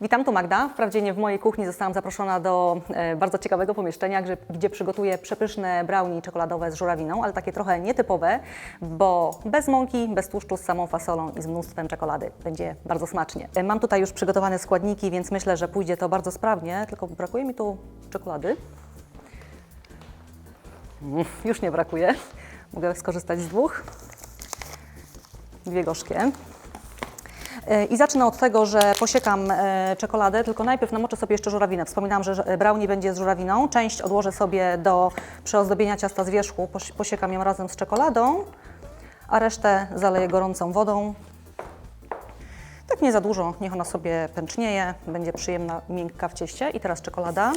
Witam, tu Magda. Wprawdzie nie w mojej kuchni zostałam zaproszona do e, bardzo ciekawego pomieszczenia, gdzie, gdzie przygotuję przepyszne brownie czekoladowe z żurawiną, ale takie trochę nietypowe, bo bez mąki, bez tłuszczu, z samą fasolą i z mnóstwem czekolady. Będzie bardzo smacznie. E, Mam tutaj już przygotowane składniki, więc myślę, że pójdzie to bardzo sprawnie, tylko brakuje mi tu czekolady. Już nie brakuje. Mogę skorzystać z dwóch. Dwie gorzkie. I zacznę od tego, że posiekam e, czekoladę, tylko najpierw namoczę sobie jeszcze żurawinę. Wspominałam, że brownie będzie z żurawiną. Część odłożę sobie do przeozdobienia ciasta z wierzchu, Posi- posiekam ją razem z czekoladą, a resztę zaleję gorącą wodą. Tak nie za dużo, niech ona sobie pęcznieje, będzie przyjemna, miękka w cieście. I teraz czekolada.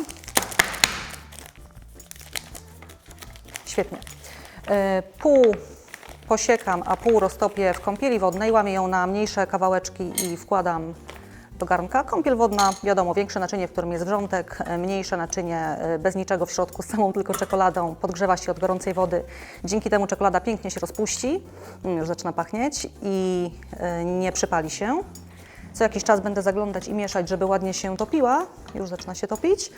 Świetnie. E, Pół posiekam, a pół roztopię w kąpieli wodnej. Łamię ją na mniejsze kawałeczki i wkładam do garnka. Kąpiel wodna, wiadomo, większe naczynie, w którym jest wrzątek, mniejsze naczynie e, bez niczego w środku, z samą tylko czekoladą, podgrzewa się od gorącej wody. Dzięki temu czekolada pięknie się rozpuści, Mm, już zaczyna pachnieć i e, nie przypali się. Co jakiś czas będę zaglądać i mieszać, żeby ładnie się topiła. Już zaczyna się topić.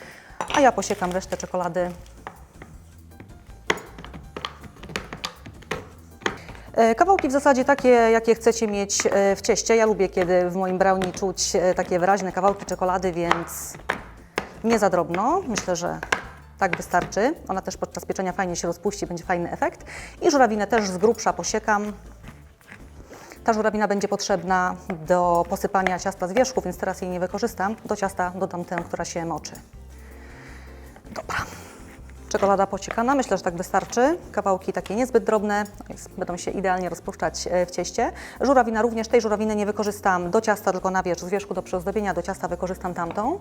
A ja posiekam resztę czekolady Kawałki w zasadzie takie, jakie chcecie mieć e, w cieście. Ja lubię, kiedy w moim brownie czuć e, takie wyraźne kawałki czekolady, więc nie za drobno. Myślę, że tak wystarczy. Ona też podczas pieczenia fajnie się rozpuści, będzie fajny efekt. I żurawinę też z grubsza posiekam. Ta żurawina będzie potrzebna do posypania ciasta z wierzchu, więc teraz jej nie wykorzystam. Do ciasta dodam tę, która się moczy. Dobra. Czekolada pociekana, myślę, że tak wystarczy. Kawałki takie niezbyt drobne, będą się idealnie rozpuszczać e, w cieście. Żurawina również, tej żurawiny nie wykorzystam do ciasta, tylko na wierzch, z wierzchu do przyozdobienia, do ciasta wykorzystam tamtą.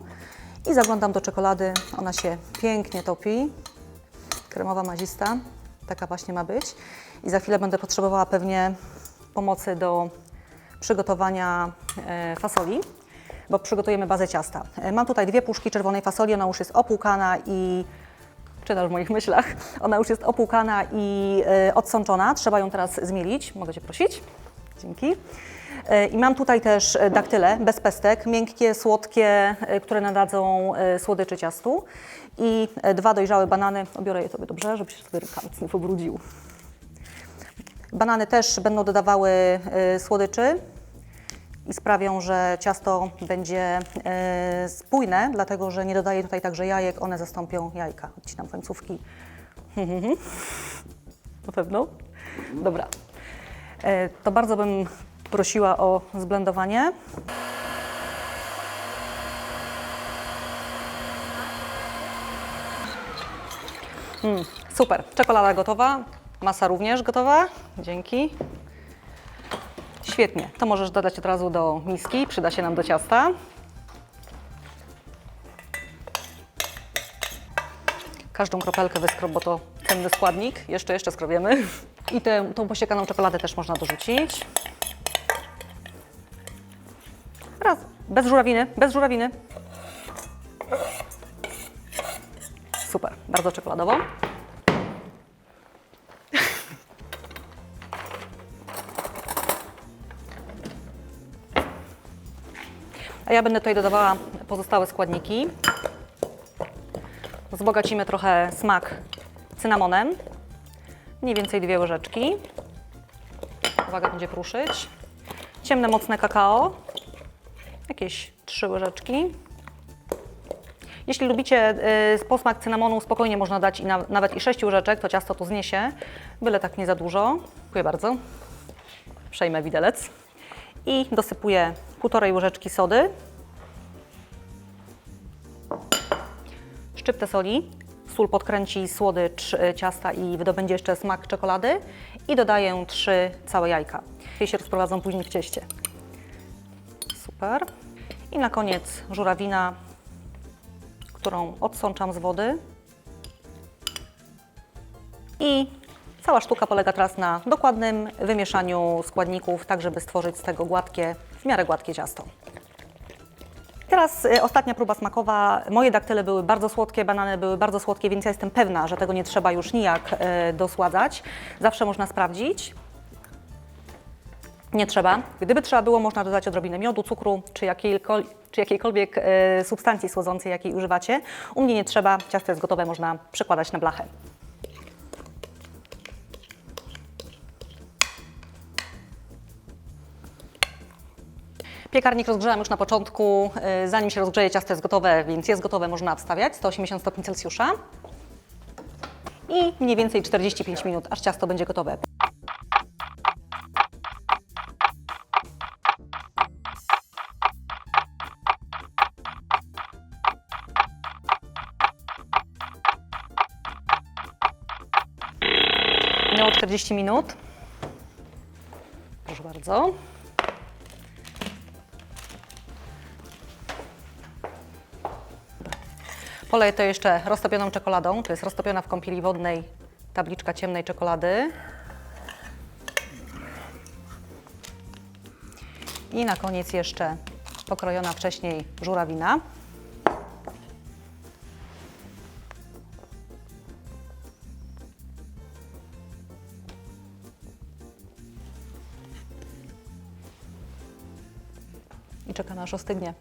I zaglądam do czekolady, ona się pięknie topi. Kremowa, mazista, taka właśnie ma być. I za chwilę będę potrzebowała pewnie pomocy do przygotowania e, fasoli bo przygotujemy bazę ciasta. E, Mam tutaj dwie puszki czerwonej fasoli, ona już jest opłukana i czytasz w moich myślach. Ona już jest opłukana i e, odsączona. Trzeba ją teraz zmielić. Mogę Cię prosić? Dzięki. E, I mam tutaj też e, daktyle bez pestek, miękkie, słodkie, które nadadzą słodyczy ciastu. I dwa dojrzałe banany. Obiorę je sobie dobrze, żeby się sobie rękawic nie pobrudził. Banany też będą dodawały słodyczy i sprawią, że ciasto będzie e, spójne, dlatego że nie dodaję tutaj także jajek, one zastąpią jajka. Odcinam końcówki. Na pewno? Dobra. E, to bardzo bym prosiła o zblendowanie. Mm, super. Czekolada gotowa, masa również gotowa. Dzięki. Świetnie. To możesz dodać od razu do miski, przyda się nam do ciasta. Każdą kropelkę wyskrob, bo to cenny składnik. Jeszcze, jeszcze skrobiemy. I tę, tą posiekaną czekoladę też można dorzucić. Raz. Bez żurawiny, bez żurawiny. Super, bardzo czekoladowo. Ja będę tutaj dodawała pozostałe składniki. Wzbogacimy trochę smak cynamonem. Mniej więcej dwie łyżeczki. Uwaga, będzie kruszyć. Ciemne, mocne kakao. Jakieś trzy łyżeczki. Jeśli lubicie y, posmak cynamonu, spokojnie można dać i na, nawet i sześć łyżeczek, to ciasto to zniesie. Byle tak nie za dużo. Dziękuję bardzo. Przejmę widelec. I dosypuję półtorej łyżeczki sody. Szczyptę soli. Sól podkręci słodycz y, ciasta i wydobędzie jeszcze smak czekolady. I dodaję trzy całe jajka. Je się rozprowadzą później w cieście. Super. I na koniec żurawina, którą odsączam z wody. I cała sztuka polega teraz na dokładnym wymieszaniu składników, tak żeby stworzyć z tego gładkie, w miarę gładkie ciasto. Teraz y, ostatnia próba smakowa. Moje daktyle były bardzo słodkie, banany były bardzo słodkie, więc ja jestem pewna, że tego nie trzeba już nijak y, dosładzać. Zawsze można sprawdzić. Nie trzeba. Gdyby trzeba było, można dodać odrobinę miodu, cukru czy, czy jakiejkolwiek e, substancji słodzącej, jakiej używacie. U mnie nie trzeba. Ciasto jest gotowe, można przekładać na blachę. Piekarnik rozgrzewam już na początku, e, zanim się rozgrzeje ciasto jest gotowe, więc jest gotowe, można wstawiać 180 stopni Celsjusza i mniej więcej 45 minut, aż ciasto będzie gotowe. Minęło 40 minut. Proszę bardzo. Poleję to jeszcze roztopioną czekoladą. To jest roztopiona w kąpieli wodnej tabliczka ciemnej czekolady. I na koniec jeszcze pokrojona wcześniej żurawina. I czekamy aż ostygnie.